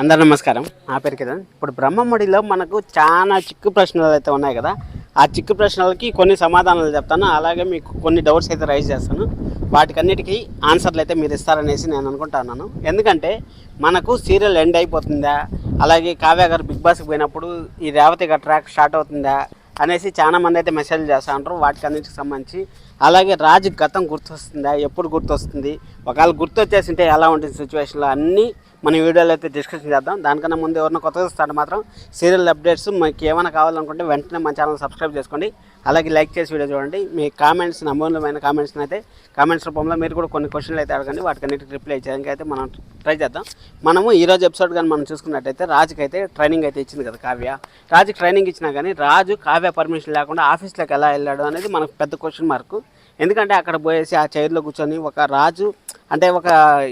అందరు నమస్కారం. నా పేరు కదా ఇప్పుడు బ్రహ్మముడిలో మనకు చాలా చిక్కు ప్రశ్నలు అయితే ఉన్నాయి కదా. ఆ చిక్కు ప్రశ్నలకి కొన్ని సమాధానాలు చెప్తాను. అలాగే మీకు కొన్ని డౌట్స్ అయితే రైజ్ చేస్తాను. వాటికన్నిటికీ ఆన్సర్లు అయితే మీరు ఇస్తారనేసి నేను అనుకుంటున్నాను ఎందుకంటే మనకు సీరియల్ ఎండ్ అయిపోతుందా? అలాగే కావ్య గారు బిగ్ బాస్కి పోయినప్పుడు ఈ రేవతి గారి ట్రాక్ స్టార్ట్ అవుతుందా? అనేసి చాలా మంది అయితే మెసేజ్ చేస్తూ ఉంటారు. వాటికి అన్నిటికి సంబంధించి అలాగే రాజు గతం గుర్తొస్తుందా? ఎప్పుడు గుర్తొస్తుంది? ఒకవేళ గుర్తొచ్చేసింటే ఎలా ఉంటుంది సిచ్యువేషన్లో? అన్నీ మన వీడియోలో అయితే డిస్కషన్ చేద్దాం. దానికన్నా ముందు ఎవరైనా కొత్తగా వస్తాడు మాత్రం సీరియల్ అప్డేట్స్ మీకు ఏమైనా కావాలనుకుంటే వెంటనే మన ఛానల్ సబ్స్క్రైబ్ చేసుకోండి. అలాగే లైక్ చేసి వీడియో చూడండి. మీ కామెంట్స్ అమూల్యమైన కామెంట్స్ని అయితే కామెంట్స్ రూపంలో మీరు కూడా కొన్ని క్వశ్చన్లు అయితే అడగండి. వాటికి అన్నిటికి రిప్లై చేయడానికి అయితే మనం ట్రై చేద్దాం. మనము ఈ రోజు ఎపిసోడ్ కానీ మనం చూసుకున్నట్టయితే రాజుకి అయితే ట్రైనింగ్ అయితే ఇచ్చింది కదా కావ్య. రాజుకి ట్రైనింగ్ ఇచ్చినా కానీ రాజు కావ్య పర్మిషన్ లేకుండా ఆఫీస్లోకి ఎలా వెళ్ళాడు అనేది మనకు పెద్ద క్వశ్చన్ మార్కు ఎందుకంటే అక్కడ పోయేసి ఆ చైర్లో కూర్చొని ఒక రాజు అంటే ఒక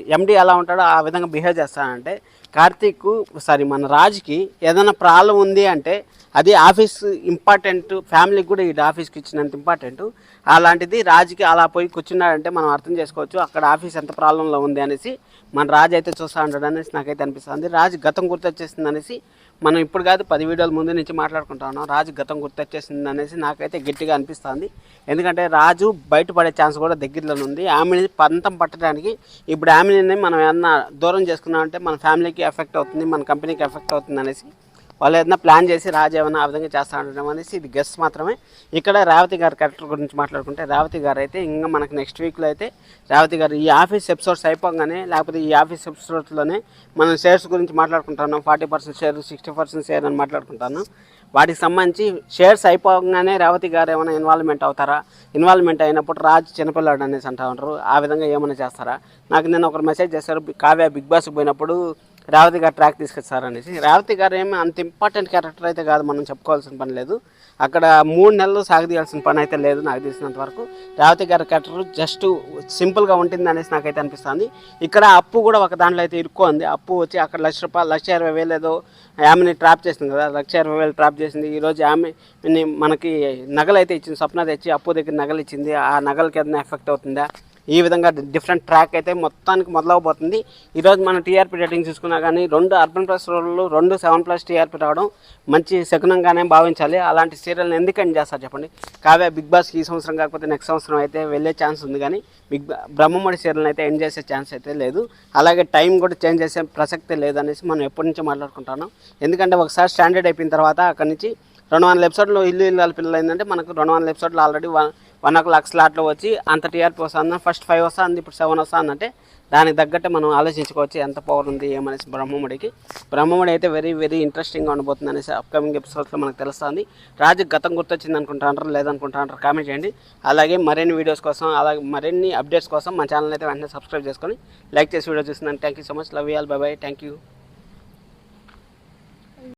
ఎండి ఎలా ఉంటాడో ఆ విధంగా బిహేవ్ చేస్తానంటే కార్తీక్ సారీ మన రాజుకి ఏదైనా ప్రాబ్లం ఉంది అంటే అది ఆఫీస్ ఇంపార్టెంట్ ఫ్యామిలీకి కూడా ఈ ఆఫీస్కి ఇచ్చినంత ఇంపార్టెంట్. అలాంటిది రాజుకి అలా పోయి కూర్చున్నాడంటే మనం అర్థం చేసుకోవచ్చు అక్కడ ఆఫీస్ ఎంత ప్రాబ్లంలో ఉంది అనేసి మన రాజు అయితే చూస్తూ ఉంటాడు అనేసి నాకైతే అనిపిస్తుంది. రాజు గతం గుర్తొచ్చేసింది అనేసి మనం ఇప్పుడు కాదు పది వీడియోల ముందు నుంచి మాట్లాడుకుంటా ఉన్నాం. రాజు గతం గుర్తొచ్చేసింది అనేసి నాకైతే గట్టిగా అనిపిస్తుంది. ఎందుకంటే రాజు బయటపడే ఛాన్స్ కూడా దగ్గరలోనే ఉంది. ఆమెని పంతం పట్టడానికి ఇప్పుడు ఆమెని మనం ఏమన్నా దూరం చేసుకున్నామంటే మన ఫ్యామిలీకి ఎఫెక్ట్ అవుతుంది మన కంపెనీకి ఎఫెక్ట్ అవుతుంది అనేసి వాళ్ళు ఏదైనా ప్లాన్ చేసి రాజు ఏమైనా ఆ విధంగా చేస్తా ఉండడం అనేసి ఇది గెస్ట్ మాత్రమే. ఇక్కడ రేవతి గారి క్యారెక్టర్ గురించి మాట్లాడుకుంటే రేవతి గారు అయితే ఇంకా మనకి నెక్స్ట్ వీక్లో అయితే రేవతి గారు ఈ ఆఫీస్ ఎపిసోడ్స్ అయిపోగానే లేకపోతే ఈ ఆఫీస్ ఎపిసోడ్స్లోనే మనం షేర్స్ గురించి మాట్లాడుకుంటున్నాం forty percent share sixty percent share అని మాట్లాడుకుంటున్నాం వాటికి సంబంధించి షేర్స్ అయిపోగానే రేవతి గారు ఏమైనా ఇన్వాల్వ్మెంట్ అవుతారా? ఇన్వాల్వ్మెంట్ అయినప్పుడు రాజు చిన్నపిల్లాడు అనేసి అంటా ఉంటారు. ఆ విధంగా ఏమైనా చేస్తారా? నాకు నేను ఒకరు మెసేజ్ చేశారు కావ్య బిగ్ బాస్కి పోయినప్పుడు రేవతి గారు ట్రాక్ తీసుకొచ్చారనేసి. రేవతి గారు ఏమి అంత ఇంపార్టెంట్ క్యారెక్టర్ అయితే కాదు మనం చెప్పుకోవాల్సిన పని లేదు. అక్కడ మూడు నెలలు సాగదీయాల్సిన పని అయితే లేదు నాకు తెలిసినంత వరకు. రేవతి గారి క్యారెక్టర్ జస్ట్ సింపుల్గా ఉంటుంది అనేసి నాకైతే అనిపిస్తుంది. ఇక్కడ అప్పు కూడా ఒక దాంట్లో అయితే ఇరుక్కోంది అప్పు వచ్చి అక్కడ లక్ష రూపాయలు లక్ష ఇరవై వేలు ఏదో ఆమెని ట్రాప్ చేసింది కదా లక్ష ఇరవై వేలు ట్రాప్ చేసింది. ఈరోజు ఆమె మనకి నగలు అయితే ఇచ్చింది స్వప్న తెచ్చి అప్పు దగ్గర నగలు ఇచ్చింది ఆ నగలకి ఏదైనా ఎఫెక్ట్ అవుతుందా? ఈ విధంగా డిఫరెంట్ ట్రాక్ అయితే మొత్తానికి మొదలవబోతుంది. ఈరోజు మన టీఆర్పీ రేటింగ్ చూసుకున్నా కానీ రెండు అర్బన్ ప్లస్ రోడ్లు రెండు సెవెన్ ప్లస్ టీఆర్పీ రావడం మంచి శకునంగానే భావించాలి. అలాంటి సీరియల్ని ఎందుకు ఎండ్ చేస్తారు చెప్పండి? కావ్య బిగ్ బాస్కి ఈ సంవత్సరం కాకపోతే నెక్స్ట్ సంవత్సరం అయితే వెళ్ళే ఛాన్స్ ఉంది కానీ బిగ్ బ్రహ్మముడి సీరియల్ని అయితే ఎండ్ చేసే ఛాన్స్ అయితే లేదు. అలాగే టైం కూడా చేంజ్ చేసే ప్రసక్తే లేదనేసి మనం ఎప్పటి నుంచో మాట్లాడుకుంటున్నాం ఎందుకంటే ఒకసారి స్టాండర్డ్ అయిపోయిన తర్వాత అక్కడి నుంచి రెండు వందల ఎపిసోడ్లు ఇల్లు ఇల్లు పిల్లలు అయిందంటే మనకు రెండు వందల ఎపిసోడ్లు already one one o'clock స్లాట్లో వచ్చి అంత టీఆర్పీ వస్తుంది ఫస్ట్ ఫైవ్ వస్తుంది ఇప్పుడు సెవెన్ వస్తుందంటే దానికి తగ్గట్టే మనం ఆలోచించుకోవచ్చు ఎంత పవర్ ఉంది ఏమనేసి బ్రహ్మముడికి. బ్రహ్మముడి అయితే వెరీ వెరీ ఇంట్రెస్టింగ్గా ఉండబోతుంది అనేసి అప్కమింగ్ ఎపిసోడ్స్లో మనకు తెలుస్తుంది. రాజు గతం గుర్తొచ్చింది అనుకుంటారు లేదనుకుంటారు కామెంట్ చేయండి. అలాగే మరిన్ని వీడియోస్ కోసం అలాగే మరిన్ని అప్డేట్స్ కోసం మా ఛానల్ అయితే వెంటనే సబ్స్క్రైబ్ చేసుకొని లైక్ చేసి వీడియో చూస్తున్నాను thank you so much love you all bye bye thank you